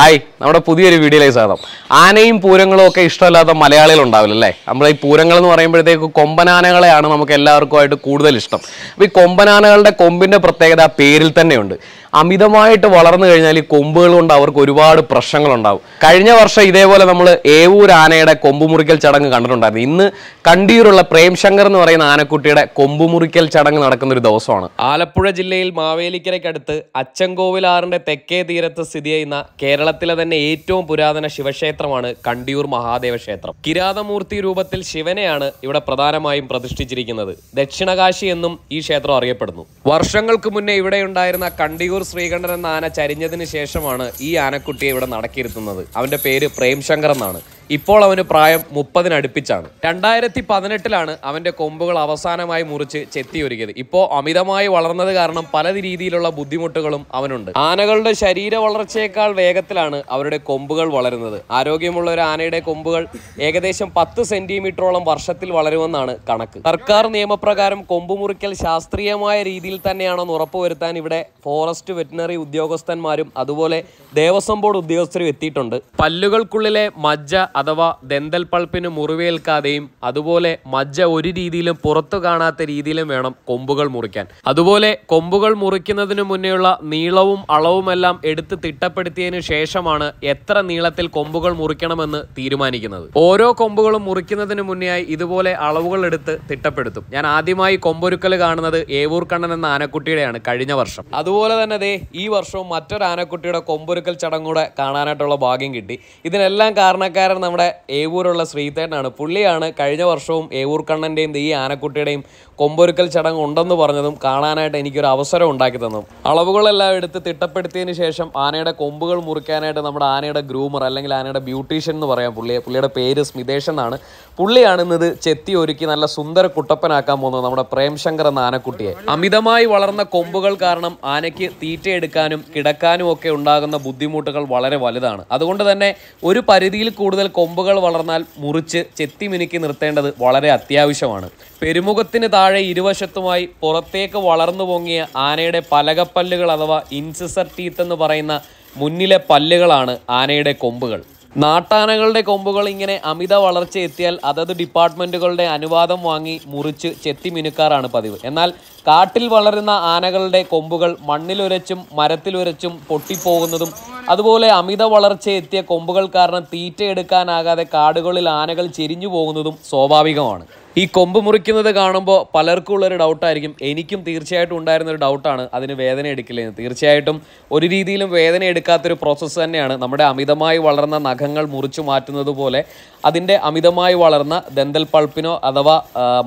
Hi നമ്മുടെ പുതിയൊരു വീഡിയോയിലേക്ക് സ്വാഗതം. ആനയും പൂരങ്ങളും ഒക്കെ ഇഷ്ടമല്ലാത്ത മലയാളികൾ ഉണ്ടാവില്ല അല്ലേ? നമ്മൾ ഈ പൂരങ്ങൾ എന്ന് പറയുമ്പോഴത്തേക്ക് കൊമ്പനാനകളെയാണ് നമുക്ക് എല്ലാവർക്കുമായിട്ട് കൂടുതൽ ഇഷ്ടം. അപ്പോൾ ഈ കൊമ്പനാനകളുടെ കൊമ്പിന്റെ പ്രത്യേകത പേരിൽ തന്നെയുണ്ട്. അമിതമായിട്ട് വളർന്നു കഴിഞ്ഞാൽ ഈ കൊമ്പുകൾ കൊണ്ട് അവർക്ക് ഒരുപാട് പ്രശ്നങ്ങളുണ്ടാവും. കഴിഞ്ഞ വർഷം ഇതേപോലെ നമ്മൾ ഏവൂർ ആനയുടെ കൊമ്പ് മുറിക്കൽ ചടങ്ങ് കണ്ടിട്ടുണ്ടായിരുന്നു. ഇന്ന് കണ്ടിയൂരുള്ള പ്രേംശങ്കർ എന്ന് പറയുന്ന ആനക്കുട്ടിയുടെ കൊമ്പ് മുറിക്കൽ ചടങ്ങ് നടക്കുന്ന ഒരു ദിവസമാണ്. ആലപ്പുഴ ജില്ലയിൽ മാവേലിക്കരയ്ക്കടുത്ത് അച്ചൻകോവിലാറിന്റെ തെക്കേ തീരത്ത് സ്ഥിതി ചെയ്യുന്ന കേരളത്തിലെ തന്നെ ഏറ്റവും പുരാതന ശിവക്ഷേത്രമാണ് കണ്ടിയൂർ മഹാദേവ ക്ഷേത്രം കിരാതമൂർത്തി രൂപത്തിൽ ശിവനെയാണ് ഇവിടെ പ്രധാനമായും പ്രതിഷ്ഠിച്ചിരിക്കുന്നത്. ദക്ഷിണകാശി എന്നും ഈ ക്ഷേത്രം അറിയപ്പെടുന്നു. വർഷങ്ങൾക്ക് മുന്നേ ഇവിടെ ഉണ്ടായിരുന്ന കണ്ടിയൂർ ശ്രീകണ്ഠൻ എന്ന ആന ചരിഞ്ഞതിന് ശേഷമാണ് ഈ ആനക്കുട്ടിയെ ഇവിടെ നടക്കിയിരുത്തുന്നത്. അവന്റെ പേര് പ്രേംശങ്കർ എന്നാണ്. ഇപ്പോൾ അവന് പ്രായം മുപ്പതിനടുപ്പിച്ചാണ് രണ്ടായിരത്തി പതിനെട്ടിലാണ് അവന്റെ കൊമ്പുകൾ അവസാനമായി മുറിച്ച് ചെത്തിയൊരുക്കിയത് ഇപ്പോൾ അമിതമായി വളർന്നത് കാരണം പല രീതിയിലുള്ള ബുദ്ധിമുട്ടുകളും അവനുണ്ട്. ആനകളുടെ ശരീര വളർച്ചയേക്കാൾ വേഗത്തിലാണ് അവരുടെ കൊമ്പുകൾ വളരുന്നത്. ആരോഗ്യമുള്ള ഒരു ആനയുടെ കൊമ്പുകൾ ഏകദേശം പത്ത് സെന്റിമീറ്ററോളം വർഷത്തിൽ വളരുമെന്നാണ് കണക്ക്. സർക്കാർ നിയമപ്രകാരം കൊമ്പ് മുറിക്കൽ ശാസ്ത്രീയമായ രീതിയിൽ തന്നെയാണെന്ന് ഉറപ്പുവരുത്താൻ ഇവിടെ ഫോറസ്റ്റ് വെറ്റിനറി ഉദ്യോഗസ്ഥന്മാരും അതുപോലെ ദേവസ്വം ബോർഡ് ഉദ്യോഗസ്ഥരും എത്തിയിട്ടുണ്ട്. പല്ലുകൾക്കുള്ളിലെ മജ്ജ അഥവാ ദന്തൽ പൾപ്പിന് മുറിവേൽക്കാതെയും അതുപോലെ മജ്ജ ഒരു രീതിയിലും പുറത്തു കാണാത്ത രീതിയിലും വേണം കൊമ്പുകൾ മുറിക്കാൻ. അതുപോലെ കൊമ്പുകൾ മുറിക്കുന്നതിന് മുന്നേയുള്ള നീളവും അളവുമെല്ലാം എടുത്ത് തിട്ടപ്പെടുത്തിയതിനു ശേഷമാണ് എത്ര നീളത്തിൽ കൊമ്പുകൾ മുറിക്കണമെന്ന് തീരുമാനിക്കുന്നത്. ഓരോ കൊമ്പുകളും മുറിക്കുന്നതിന് മുന്നെയായി ഇതുപോലെ അളവുകൾ എടുത്ത് തിട്ടപ്പെടുത്തും. ഞാൻ ആദ്യമായി കൊമ്പൊരുക്കൽ കാണുന്നത് ഏവൂർ കണ്ണൻ എന്ന ആനക്കുട്ടിയുടെയാണ് കഴിഞ്ഞ വർഷം. അതുപോലെ തന്നെ ദേ ഈ വർഷവും മറ്റൊരു ആനക്കുട്ടിയുടെ കൊമ്പൊരുക്കൽ ചടങ്ങൂടെ കാണാനായിട്ടുള്ള ഭാഗ്യം കിട്ടി. ഇതിനെല്ലാം കാരണക്കാരൻ നമ്മുടെ ഏവൂരുള്ള ശ്രീതേട്ടനാണ് പുള്ളിയാണ് കഴിഞ്ഞ വർഷവും ഏവൂർ കണ്ണന്റെയും ഈ ആനക്കുട്ടിയുടെയും കൊമ്പൊരുക്കൽ ചടങ്ങ് ഉണ്ടെന്ന് പറഞ്ഞതും കാണാനായിട്ട് എനിക്കൊരു അവസരം ഉണ്ടാക്കി തന്നു അളവുകളെല്ലാം എടുത്ത് തിട്ടപ്പെടുത്തിയതിന് ശേഷം ആനയുടെ കൊമ്പുകൾ മുറിക്കാനായിട്ട് നമ്മുടെ ആനയുടെ ഗ്രൂമർ അല്ലെങ്കിൽ ആനയുടെ ബ്യൂട്ടീഷ്യൻ എന്ന് പറയാം പുള്ളിയെ. പുള്ളിയുടെ പേര് സ്മിതേഷ് എന്നാണ്. പുള്ളിയാണ് ഇന്നത് ചെത്തി ഒരുക്കി നല്ല സുന്ദര കുട്ടപ്പനാക്കാൻ പോകുന്നത് നമ്മുടെ പ്രേംശങ്കർ എന്ന ആനക്കുട്ടിയെ. അമിതമായി വളർന്ന കൊമ്പുകൾ കാരണം ആനയ്ക്ക് തീറ്റയെടുക്കാനും കിടക്കാനും ഒക്കെ ഉണ്ടാകുന്ന ബുദ്ധിമുട്ടുകൾ വളരെ വലുതാണ്. അതുകൊണ്ട് തന്നെ ഒരു പരിധിയിൽ കൂടുതൽ കൊമ്പുകൾ വളർന്നാൽ മുറിച്ച് ചെത്തി മിനുക്കി നിർത്തേണ്ടത് വളരെ അത്യാവശ്യമാണ്. പെരുമുഖത്തിന് താഴെ ഇരുവശത്തുമായി പുറത്തേക്ക് വളർന്നു പൊങ്ങിയ ആനയുടെ പലകപ്പല്ലുകൾ അഥവാ ഇൻസിസർ ടീത്ത് എന്ന് പറയുന്ന മുന്നിലെ പല്ലുകളാണ് ആനയുടെ കൊമ്പുകൾ. നാട്ടാനകളുടെ കൊമ്പുകൾ ഇങ്ങനെ അമിത വളർച്ച എത്തിയാൽ അതത് ഡിപ്പാർട്ട്മെന്റുകളുടെ അനുവാദം വാങ്ങി മുറിച്ച് ചെത്തി മിനുക്കാറാണ് പതിവ്. എന്നാൽ കാട്ടിൽ വളരുന്ന ആനകളുടെ കൊമ്പുകൾ മണ്ണിലുരച്ചും മരത്തിലുരച്ചും പൊട്ടിപ്പോകുന്നതും അതുപോലെ അമിത വളർച്ച എത്തിയ കൊമ്പുകൾ കാരണം തീറ്റയെടുക്കാനാകാതെ കാടുകളിൽ ആനകൾ ചെരിഞ്ഞു പോകുന്നതും സ്വാഭാവികമാണ്. ഈ കൊമ്പ് മുറിക്കുന്നത് കാണുമ്പോൾ പലർക്കും ഉള്ളൊരു ഡൗട്ടായിരിക്കും എനിക്കും തീർച്ചയായിട്ടും ഉണ്ടായിരുന്ന ഒരു ഡൗട്ടാണ് അതിന് വേദന എടുക്കില്ലെന്ന് തീർച്ചയായിട്ടും ഒരു രീതിയിലും വേദന എടുക്കാത്തൊരു പ്രോസസ്സ് തന്നെയാണ്. നമ്മുടെ അമിതമായി വളർന്ന നഖങ്ങൾ മുറിച്ചു മാറ്റുന്നത് പോലെ അതിന്റെ അമിതമായി വളർന്ന ദന്തൽ പൾപ്പിനോ അഥവാ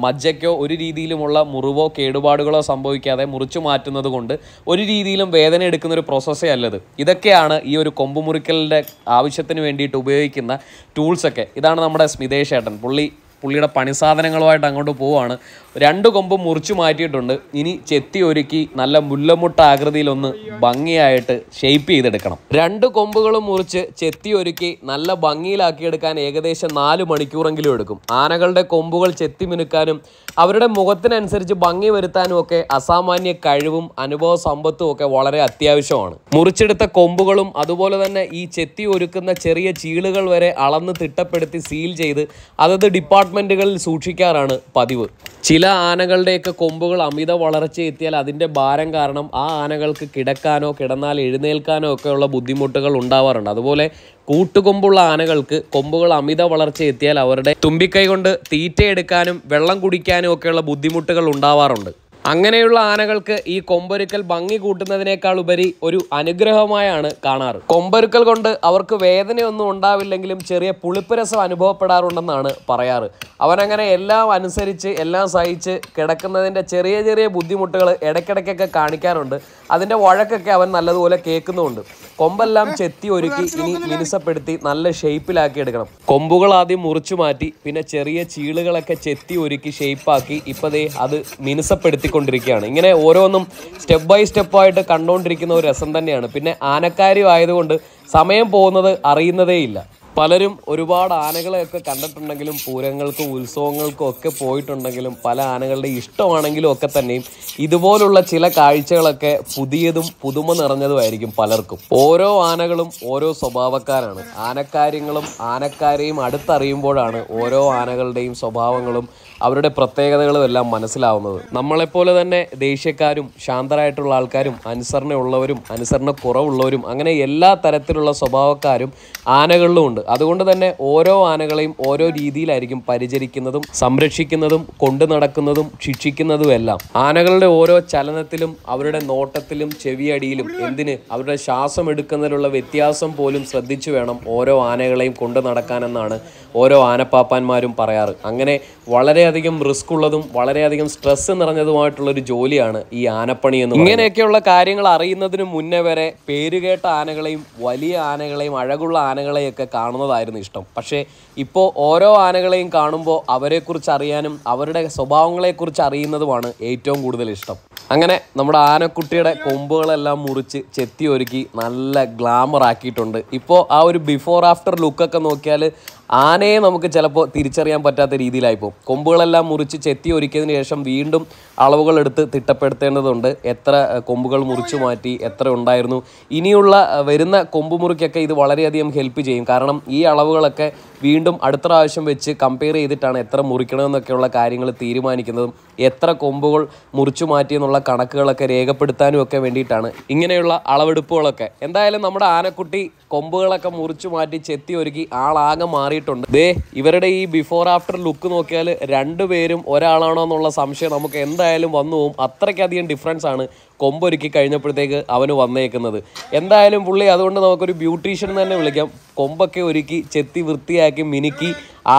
മജ്ജയ്ക്കോ ഒരു രീതിയിലുമുള്ള മുറിവോ കേടുപാടുകളോ സംഭവിക്കാതെ മുറിച്ചു മാറ്റുന്നത് കൊണ്ട് ഒരു രീതിയിലും വേദന എടുക്കുന്ന ഒരു പ്രോസസ്സേ അല്ലത്. ഇതൊക്കെയാണ് ഈ ഒരു കൊമ്പ് മുറിക്കലിന്റെ ആവശ്യത്തിന് വേണ്ടിയിട്ട് ഉപയോഗിക്കുന്ന ടൂൾസൊക്കെ ഇതാണ് നമ്മുടെ സ്മിതേഷ് ഏട്ടൻ. പുള്ളി പുള്ളിയുടെ പണിസാധനങ്ങളുമായിട്ട് അങ്ങോട്ട് പോവാണ്. രണ്ട് കൊമ്പ് മുറിച്ചു മാറ്റിയിട്ടുണ്ട്. ഇനി ചെത്തി ഒരുക്കി നല്ല മുല്ലമുട്ട ആകൃതിയിലൊന്ന് ഭംഗിയായിട്ട് ഷെയ്പ്പ് ചെയ്തെടുക്കണം. രണ്ട് കൊമ്പുകളും മുറിച്ച് ചെത്തി ഒരുക്കി നല്ല ഭംഗിയിലാക്കിയെടുക്കാൻ ഏകദേശം നാല് മണിക്കൂറെങ്കിലും എടുക്കും. ആനകളുടെ കൊമ്പുകൾ ചെത്തി മിനുക്കാനും അവരുടെ മുഖത്തിനനുസരിച്ച് ഭംഗി വരുത്താനും ഒക്കെ അസാമാന്യ കഴിവും അനുഭവ സമ്പത്തും ഒക്കെ വളരെ അത്യാവശ്യമാണ്. മുറിച്ചെടുത്ത കൊമ്പുകളും അതുപോലെ തന്നെ ഈ ചെത്തി ഒരുക്കുന്ന ചെറിയ ചീളുകൾ വരെ അളന്ന് തിട്ടപ്പെടുത്തി സീൽ ചെയ്ത് അതത് ഡിപ്പാർട്ട്മെന്റുകളിൽ സൂക്ഷിക്കാറാണ് പതിവ്. ചില ആനകളുടെയൊക്കെ കൊമ്പുകൾ അമിത വളർച്ച എത്തിയാൽ അതിന്റെ ഭാരം കാരണം ആ ആനകൾക്ക് കിടക്കാനോ കിടന്നാൽ എഴുന്നേൽക്കാനോ ഒക്കെയുള്ള ബുദ്ധിമുട്ടുകൾ ഉണ്ടാവാറുണ്ട്. അതുപോലെ കൂട്ടുകൊമ്പുള്ള ആനകൾക്ക് കൊമ്പുകൾ അമിത വളർച്ച എത്തിയാൽ അവരുടെ തുമ്പിക്കൈ കൊണ്ട് തീറ്റയെടുക്കാനും വെള്ളം കുടിക്കാനും ഒക്കെയുള്ള ബുദ്ധിമുട്ടുകൾ ഉണ്ടാവാറുണ്ട്. അങ്ങനെയുള്ള ആനകൾക്ക് ഈ കൊമ്പൊരുക്കൽ ഭംഗി കൂട്ടുന്നതിനേക്കാൾ ഉപരി ഒരു അനുഗ്രഹമായാണ് കാണാറ്. കൊമ്പൊരുക്കൽ കൊണ്ട് അവർക്ക് വേദനയൊന്നും ഉണ്ടാവില്ലെങ്കിലും ചെറിയ പുളിപ്പ് രസം അനുഭവപ്പെടാറുണ്ടെന്നാണ് പറയാറ്. അവനങ്ങനെ എല്ലാം അനുസരിച്ച് എല്ലാം സഹിച്ച് കിടക്കുന്നതിന്റെ ചെറിയ ചെറിയ ബുദ്ധിമുട്ടുകൾ ഇടയ്ക്കിടയ്ക്കൊക്കെ കാണിക്കാറുണ്ട്. അതിന്റെ വഴക്കൊക്കെ അവൻ നല്ലതുപോലെ കേൾക്കുന്നുമുണ്ട്. കൊമ്പെല്ലാം ചെത്തി ഒരുക്കി ഇനി മിനുസപ്പെടുത്തി നല്ല ഷേപ്പിലാക്കി എടുക്കണം കൊമ്പുകൾ ആദ്യം മുറിച്ചു മാറ്റി പിന്നെ ചെറിയ ചീളുകളൊക്കെ ചെത്തി ഒരുക്കി ഷേപ്പാക്കി. ഇപ്പതേ അത് മിനുസപ്പെടുത്തി പോയിക്കൊണ്ടിരിക്കുകയാണ് ഇങ്ങനെ ഓരോന്നും സ്റ്റെപ്പ് ബൈ സ്റ്റെപ്പായിട്ട് കണ്ടുകൊണ്ടിരിക്കുന്ന ഒരു രസം തന്നെയാണ്. പിന്നെ ആനക്കാരും ആയതുകൊണ്ട് സമയം പോകുന്നത് അറിയുന്നതേയില്ല പലരും ഒരുപാട് ആനകളെയൊക്കെ കണ്ടിട്ടുണ്ടെങ്കിലും പൂരങ്ങൾക്കും ഉത്സവങ്ങൾക്കും ഒക്കെ പോയിട്ടുണ്ടെങ്കിലും പല ആനകളുടെ ഇഷ്ടമാണെങ്കിലും ഒക്കെ തന്നെയും ഇതുപോലുള്ള ചില കാഴ്ചകളൊക്കെ പുതിയതും പുതുമ നിറഞ്ഞതുമായിരിക്കും പലർക്കും. ഓരോ ആനകളും ഓരോ സ്വഭാവക്കാരാണ്. ആനക്കാര്യങ്ങളും ആനക്കാരെയും അടുത്തറിയുമ്പോഴാണ് ഓരോ ആനകളുടെയും സ്വഭാവങ്ങളും അവരുടെ പ്രത്യേകതകളും എല്ലാം മനസ്സിലാവുന്നത്. നമ്മളെപ്പോലെ തന്നെ ദേഷ്യക്കാരും ശാന്തരായിട്ടുള്ള ആൾക്കാരും അനുസരണ ഉള്ളവരും അനുസരണ കുറവുള്ളവരും അങ്ങനെ എല്ലാ തരത്തിലുള്ള സ്വഭാവക്കാരും ആനകളിലും ഉണ്ട് അതുകൊണ്ട് തന്നെ ഓരോ ആനകളെയും ഓരോ രീതിയിലായിരിക്കും പരിചരിക്കുന്നതും സംരക്ഷിക്കുന്നതും കൊണ്ടു നടക്കുന്നതും ശിക്ഷിക്കുന്നതും എല്ലാം ആനകളുടെ ഓരോ ചലനത്തിലും അവരുടെ നോട്ടത്തിലും ചെവിയടിയിലും എന്തിന് അവരുടെ ശ്വാസം എടുക്കുന്നതിലുള്ള വ്യത്യാസം പോലും ശ്രദ്ധിച്ചു വേണം ഓരോ ആനകളെയും കൊണ്ടു നടക്കാനെന്നാണ് ഓരോ ആനപ്പാപ്പാന്മാരും പറയാറ്. അങ്ങനെ വളരെയധികം റിസ്ക് ഉള്ളതും വളരെയധികം സ്ട്രെസ് നിറഞ്ഞതുമായിട്ടുള്ള ഒരു ജോലിയാണ് ഈ ആനപ്പണി എന്ന് ഇങ്ങനെയൊക്കെയുള്ള കാര്യങ്ങൾ അറിയുന്നതിന് മുന്നേ വരെ പേരുകേട്ട ആനകളെയും വലിയ ആനകളെയും അഴകുള്ള ആനകളെയൊക്കെ കാണുന്നതായിരുന്നു ഇഷ്ടം. പക്ഷേ ഇപ്പോൾ ഓരോ ആനകളെയും കാണുമ്പോൾ അവരെക്കുറിച്ച് അറിയാനും അവരുടെ സ്വഭാവങ്ങളെക്കുറിച്ച് അറിയുന്നതുമാണ് ഏറ്റവും കൂടുതൽ ഇഷ്ടം. അങ്ങനെ നമ്മുടെ ആനക്കുട്ടിയുടെ കൊമ്പുകളെല്ലാം മുറിച്ച് ചെത്തി ഒരുക്കി നല്ല ഗ്ലാമർ ആക്കിയിട്ടുണ്ട് ഇപ്പോൾ ആ ഒരു ബിഫോർ ആഫ്റ്റർ ലുക്കൊക്കെ നോക്കിയാൽ ആനയെ നമുക്ക് ചിലപ്പോൾ തിരിച്ചറിയാൻ പറ്റാത്ത രീതിയിലായി പോകും. കൊമ്പുകളെല്ലാം മുറിച്ച് ചെത്തി ഒരുക്കിയതിന് ശേഷം വീണ്ടും അളവുകൾ എടുത്ത് തിട്ടപ്പെടുത്തേണ്ടതുണ്ട്. എത്ര കൊമ്പുകൾ മുറിച്ചു മാറ്റി എത്ര ഉണ്ടായിരുന്നു. ഇനിയുള്ള വരുന്ന കൊമ്പ് മുറിക്കൊക്കെ ഇത് വളരെയധികം ഹെൽപ്പ് ചെയ്യും. കാരണം ഈ അളവുകളൊക്കെ വീണ്ടും അടുത്ത പ്രാവശ്യം വെച്ച് കമ്പയർ ചെയ്തിട്ടാണ് എത്ര മുറിക്കണമെന്നൊക്കെയുള്ള കാര്യങ്ങൾ തീരുമാനിക്കുന്നതും എത്ര കൊമ്പുകൾ മുറിച്ചു മാറ്റിയെന്നുള്ള കണക്കുകളൊക്കെ രേഖപ്പെടുത്താനും ഒക്കെ വേണ്ടിയിട്ടാണ് ഇങ്ങനെയുള്ള അളവെടുപ്പുകളൊക്കെ. എന്തായാലും നമ്മുടെ ആനക്കുട്ടി കൊമ്പുകളൊക്കെ മുറിച്ചു മാറ്റി ചെത്തി ഒരുക്കി ആളാകെ മാറിയിട്ടുണ്ട്. ദേ ഇവരുടെ ഈ ബിഫോർ ആഫ്റ്റർ ലുക്ക് നോക്കിയാൽ രണ്ടുപേരും ഒരാളാണോ എന്നുള്ള സംശയം നമുക്ക് എന്തായാലും വന്നു പോകും. അത്രയ്ക്കധികം ഡിഫറൻസ് ആണ് കൊമ്പൊരുക്കി കഴിഞ്ഞപ്പോഴത്തേക്ക് അവന് വന്നേക്കുന്നത്. എന്തായാലും പുള്ളി അതുകൊണ്ട് നമുക്കൊരു ബ്യൂട്ടീഷ്യൻ തന്നെ വിളിക്കാം. കൊമ്പൊക്കെ ഒരുക്കി ചെത്തി വൃത്തിയാക്കി മിനുക്കി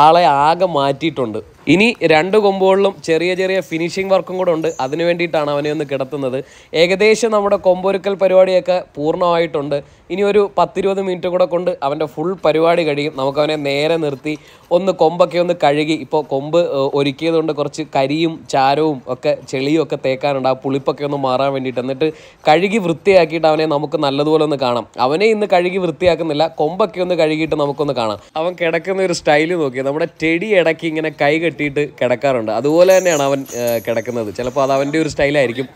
ആളെ ആകെ മാറ്റിയിട്ടുണ്ട്. ഇനി രണ്ട് കൊമ്പുകളിലും ചെറിയ ചെറിയ ഫിനിഷിംഗ് വർക്കും കൂടെ ഉണ്ട്. അതിനു വേണ്ടിയിട്ടാണ് അവനെ ഒന്ന് കിടത്തുന്നത്. ഏകദേശം നമ്മുടെ കൊമ്പൊരുക്കൽ പരിപാടിയൊക്കെ പൂർണമായിട്ടുണ്ട്. ഇനി ഒരു പത്തിരുപത് മിനിറ്റ് കൂടെ കൊണ്ട് അവന്റെ ഫുൾ പരിപാടി കഴിയും. നമുക്കവനെ നേരെ നിർത്തി ഒന്ന് കൊമ്പൊക്കെ ഒന്ന് കഴുകി. ഇപ്പോൾ കൊമ്പ് ഒരുക്കിയതുകൊണ്ട് കുറച്ച് കരിയും ചാരവും ഒക്കെ ചെളിയും ഒക്കെ തേക്കാനുണ്ട്. ആ പുളിപ്പൊക്കെ ഒന്ന് മാറാൻ വേണ്ടിയിട്ട്. എന്നിട്ട് കഴുകി വൃത്തിയാക്കിയിട്ട് അവനെ നമുക്ക് നല്ലതുപോലെ ഒന്ന് കാണാം. അവനെ ഇന്ന് കഴുകി വൃത്തിയാക്കുന്നില്ല. കൊമ്പൊക്കെ ഒന്ന് കഴുകിയിട്ട് നമുക്കൊന്ന് കാണാം. അവൻ കിടക്കുന്ന ഒരു സ്റ്റൈൽ നോക്കി നമ്മുടെ ചെടി ഇടയ്ക്ക് ഇങ്ങനെ കൈ കെട്ടിയിട്ട് കിടക്കാറുണ്ട്. അതുപോലെ തന്നെയാണ് അവൻ കിടക്കുന്നത്. ചിലപ്പോൾ അത് അവന്റെ ഒരു സ്റ്റൈലായിരിക്കും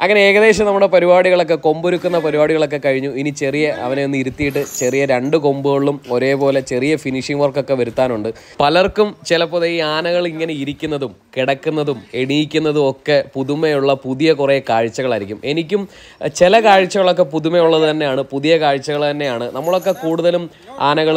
അങ്ങനെ ഏകദേശം നമ്മുടെ പരിപാടികളൊക്കെ കൊമ്പൊരുക്കുന്ന പരിപാടികളൊക്കെ കഴിഞ്ഞു. ഇനി ചെറിയ അവനെ ഒന്ന് ഇരുത്തിയിട്ട് ചെറിയ രണ്ട് കൊമ്പുകളിലും ഒരേപോലെ ചെറിയ ഫിനിഷിംഗ് വർക്കൊക്കെ വരുത്താനുണ്ട്. പലർക്കും ചിലപ്പോൾ ഈ ആനകൾ ഇങ്ങനെ ഇരിക്കുന്നതും കിടക്കുന്നതും എണീക്കുന്നതും ഒക്കെ പുതുമയുള്ള പുതിയ കുറേ കാഴ്ചകളായിരിക്കും. എനിക്കും ചില കാഴ്ചകളൊക്കെ പുതുമയുള്ളത് തന്നെയാണ് പുതിയ കാഴ്ചകൾ തന്നെയാണ്. നമ്മളൊക്കെ കൂടുതലും ആനകൾ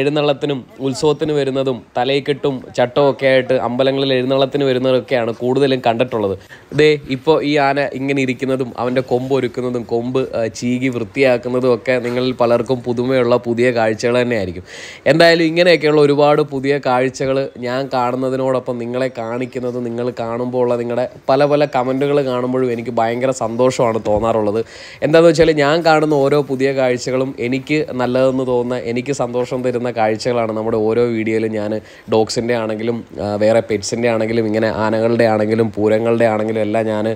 എഴുന്നള്ളത്തിനും ഉത്സവത്തിന് വരുന്നതും തലയിക്കെട്ടും ചട്ടവും ഒക്കെ ആയിട്ട് അമ്പലങ്ങളിൽ എഴുന്നള്ളത്തിന് വരുന്നതൊക്കെയാണ് കൂടുതലും കണ്ടിട്ടുള്ളത്. ദേ ഇപ്പോൾ ഈ ആന ഇങ്ങനെ ഇരിക്കുന്നതും അവന്റെ കൊമ്പ് ഒരുക്കുന്നതും കൊമ്പ് ചീകി വൃത്തിയാക്കുന്നതും ഒക്കെ നിങ്ങളിൽ പലർക്കും പുതുമയുള്ള പുതിയ കാഴ്ചകൾ തന്നെയായിരിക്കും. എന്തായാലും ഇങ്ങനെയൊക്കെയുള്ള ഒരുപാട് പുതിയ കാഴ്ചകൾ ഞാൻ കാണുന്നതിനോടൊപ്പം നിങ്ങളെ കാണിക്കുന്നതും നിങ്ങൾ കാണുമ്പോൾ ഉള്ള നിങ്ങളുടെ പല പല കമന്റുകൾ കാണുമ്പോഴും എനിക്ക് ഭയങ്കര സന്തോഷമാണ് തോന്നാറുള്ളത്. എന്താണെന്ന് വെച്ചാൽ ഞാൻ കാണുന്ന ഓരോ പുതിയ കാഴ്ചകളും എനിക്ക് നല്ലതെന്ന് തോന്നുന്ന എനിക്ക് സന്തോഷം തരുന്ന കാഴ്ചകളാണ് നമ്മുടെ ഓരോ വീഡിയോയിലും ഞാൻ ഡോഗ്സിന്റെ ആണെങ്കിലും വേറെ പെറ്റ്സിന്റെ ആണെങ്കിലും ഇങ്ങനെ ആനകളുടെ ആണെങ്കിലും പൂരങ്ങളുടെ ആണെങ്കിലും എല്ലാം ഞാൻ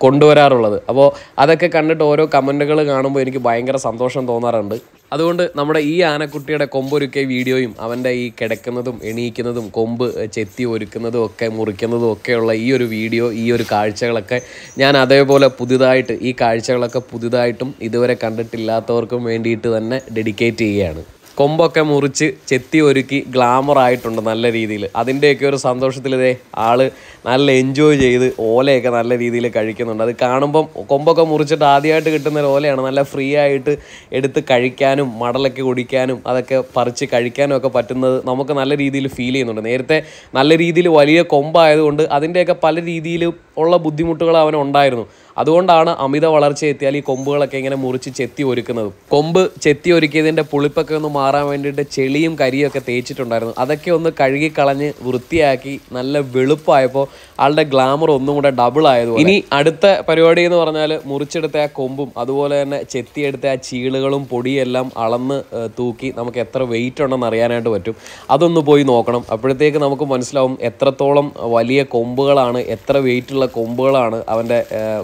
കൊണ്ടുവരാറുള്ളത്. അപ്പോൾ അതൊക്കെ കണ്ടിട്ട് ഓരോ കമന്റുകൾ കാണുമ്പോൾ എനിക്ക് ഭയങ്കര സന്തോഷം തോന്നാറുണ്ട്. അതുകൊണ്ട് നമ്മുടെ ഈ ആനക്കുട്ടിയുടെ കൊമ്പൊരുക്കിയ വീഡിയോയും അവന്റെ ഈ കിടക്കുന്നതും എണീക്കുന്നതും കൊമ്പ് ചെത്തി ഒരുക്കുന്നതും ഒക്കെ മുറിക്കുന്നതും ഒക്കെയുള്ള ഈ ഒരു വീഡിയോ ഈ ഒരു കാഴ്ചകളൊക്കെ ഞാൻ അതേപോലെ പുതുതായിട്ട് ഈ കാഴ്ചകളൊക്കെ പുതുതായിട്ടും ഇതുവരെ കണ്ടിട്ടില്ലാത്തവർക്കും വേണ്ടിയിട്ട് തന്നെ ഡെഡിക്കേറ്റ് ചെയ്യുകയാണ്. കൊമ്പൊക്കെ മുറിച്ച് ചെത്തി ഒരുക്കി ഗ്ലാമർ ആയിട്ടുണ്ട് നല്ല രീതിയിൽ. അതിന്റെയൊക്കെ ഒരു സന്തോഷത്തിൽ ഇതേ ആൾ നല്ല എൻജോയ് ചെയ്ത് ഓലയൊക്കെ നല്ല രീതിയിൽ കഴിക്കുന്നുണ്ട്. അത് കാണുമ്പം കൊമ്പൊക്കെ മുറിച്ചിട്ട് ആദ്യമായിട്ട് കിട്ടുന്ന ഒരു ഓലയാണ്. നല്ല ഫ്രീ ആയിട്ട് എടുത്ത് കഴിക്കാനും മടലൊക്കെ കുടിക്കാനും അതൊക്കെ പറിച്ച് കഴിക്കാനും ഒക്കെ പറ്റുന്നത് നമുക്ക് നല്ല രീതിയിൽ ഫീൽ ചെയ്യുന്നുണ്ട്. നേരത്തെ നല്ല രീതിയിൽ വലിയ കൊമ്പായതുകൊണ്ട് അതിന്റെയൊക്കെ പല രീതിയിൽ ഉള്ള ബുദ്ധിമുട്ടുകൾ അവനുണ്ടായിരുന്നു അതുകൊണ്ടാണ് അമിത വളർച്ച എത്തിയാൽ ഈ കൊമ്പുകളൊക്കെ ഇങ്ങനെ മുറിച്ച് ചെത്തി ഒരുക്കുന്നത്. കൊമ്പ് ചെത്തി ഒരുക്കിയതിന്റെ പുളിപ്പൊക്കെ ഒന്ന് മാറാൻ വേണ്ടിയിട്ട് ചെളിയും കരിയും ഒക്കെ തേച്ചിട്ടുണ്ടായിരുന്നു. അതൊക്കെ ഒന്ന് കഴുകി കളഞ്ഞ് വൃത്തിയാക്കി നല്ല വെളുപ്പായപ്പോൾ ആളുടെ ഗ്ലാമർ ഒന്നും കൂടെ ഡബിൾ ആയതുപോലെ ഇനി അടുത്ത പരിപാടി എന്ന് പറഞ്ഞാൽ മുറിച്ചെടുത്ത ആ കൊമ്പും അതുപോലെ തന്നെ ചെത്തിയെടുത്ത ആ ചീളുകളും പൊടിയെല്ലാം അളന്ന് തൂക്കി നമുക്ക് എത്ര വെയിറ്റ് ഉണ്ടെന്ന് അറിയാനായിട്ട് പറ്റും. അതൊന്ന് പോയി നോക്കണം. അപ്പോഴത്തേക്ക് നമുക്ക് മനസ്സിലാവും എത്രത്തോളം വലിയ കൊമ്പുകളാണ് എത്ര വെയിറ്റുള്ള കൊമ്പുകളാണ് അവന്റെ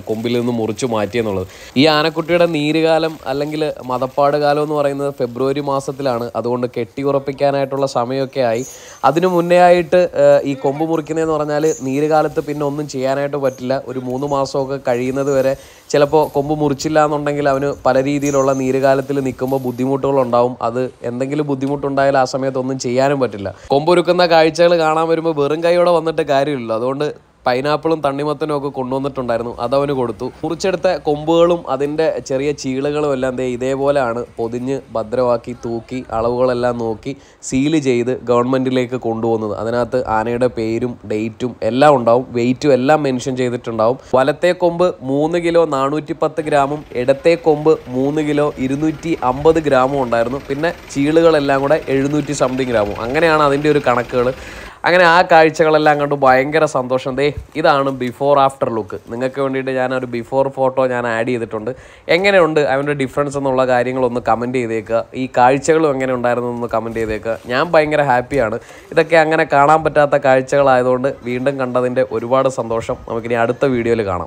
കൊമ്പിൽ നിന്ന് മുറിച്ചു മാറ്റിയെന്നുള്ളത്. ഈ ആനക്കുട്ടിയുടെ നീരുകാലം അല്ലെങ്കിൽ മതപ്പാട് കാലം എന്ന് പറയുന്നത് ഫെബ്രുവരി മാസത്തിലാണ്. അതുകൊണ്ട് കെട്ടി ഉറപ്പിക്കാനായിട്ടുള്ള സമയമൊക്കെ ആയി. അതിനു മുന്നേ ആയിട്ട് ഈ കൊമ്പ് മുറിക്കുന്നതെന്ന് പറഞ്ഞാൽ നീരുകാലത്ത് പിന്നെ ഒന്നും ചെയ്യാനായിട്ട് പറ്റില്ല. ഒരു മൂന്ന് മാസമൊക്കെ കഴിയുന്നത് വരെ ചിലപ്പോൾ കൊമ്പ് മുറിച്ചില്ല എന്നുണ്ടെങ്കിൽ അവന് പല രീതിയിലുള്ള നീരുകാലത്തിൽ നിൽക്കുമ്പോൾ ബുദ്ധിമുട്ടുകളുണ്ടാവും അത് എന്തെങ്കിലും ബുദ്ധിമുട്ടുണ്ടായാൽ ആ സമയത്തൊന്നും ചെയ്യാനും പറ്റില്ല. കൊമ്പൊരുക്കുന്ന കാഴ്ചകൾ കാണാൻ വരുമ്പോൾ വെറും കൈയോടെ വന്നിട്ട് കാര്യമില്ല അതുകൊണ്ട് പൈനാപ്പിളും തണ്ണിമത്തനും ഒക്കെ കൊണ്ടുവന്നിട്ടുണ്ടായിരുന്നു. അതവന് കൊടുത്തു. മുറിച്ചെടുത്ത കൊമ്പുകളും അതിന്റെ ചെറിയ ചീളുകളും എല്ലാം ദേ ഇതേപോലെയാണ് പൊതിഞ്ഞ് ഭദ്രമാക്കി തൂക്കി അളവുകളെല്ലാം നോക്കി സീൽ ചെയ്ത് ഗവൺമെന്റിലേക്ക് കൊണ്ടുപോകുന്നത് അതിനകത്ത് ആനയുടെ പേരും ഡേറ്റും എല്ലാം ഉണ്ടാവും. വെയിറ്റും എല്ലാം മെൻഷൻ ചെയ്തിട്ടുണ്ടാവും. വലത്തെ കൊമ്പ് മൂന്ന് കിലോ നാനൂറ്റി പത്ത് ഗ്രാമും ഇടത്തെ കൊമ്പ് മൂന്ന് കിലോ ഇരുന്നൂറ്റി അമ്പത് ഗ്രാമും ഉണ്ടായിരുന്നു. പിന്നെ ചീളുകളെല്ലാം കൂടെ എഴുന്നൂറ്റി സംതിങ് ഗ്രാമും. അങ്ങനെയാണ് അതിന്റെ ഒരു കണക്കുകൾ അങ്ങനെ ആ കാഴ്ചകളെല്ലാം കണ്ട് ഭയങ്കര സന്തോഷം. ദേ ഇതാണ് ബിഫോർ ആഫ്റ്റർ ലുക്ക് നിങ്ങൾക്ക് വേണ്ടിയിട്ട് ഞാൻ ഒരു ബിഫോർ ഫോട്ടോ ഞാൻ ആഡ് ചെയ്തിട്ടുണ്ട്. എങ്ങനെയുണ്ട് അവന്റെ ഡിഫറൻസ് എന്നുള്ള കാര്യങ്ങളൊന്ന് കമന്റ് ചെയ്തേക്കുക ഈ കാഴ്ചകളും എങ്ങനെ ഉണ്ടായിരുന്നു എന്ന് കമന്റ് ചെയ്തേക്കുക ഞാൻ ഭയങ്കര ഹാപ്പിയാണ് ഇതൊക്കെ അങ്ങനെ കാണാൻ പറ്റാത്ത കാഴ്ചകളായതുകൊണ്ട് വീണ്ടും കണ്ടതിന്റെ ഒരുപാട് സന്തോഷം. നമുക്കിനി അടുത്ത വീഡിയോയിൽ കാണാം.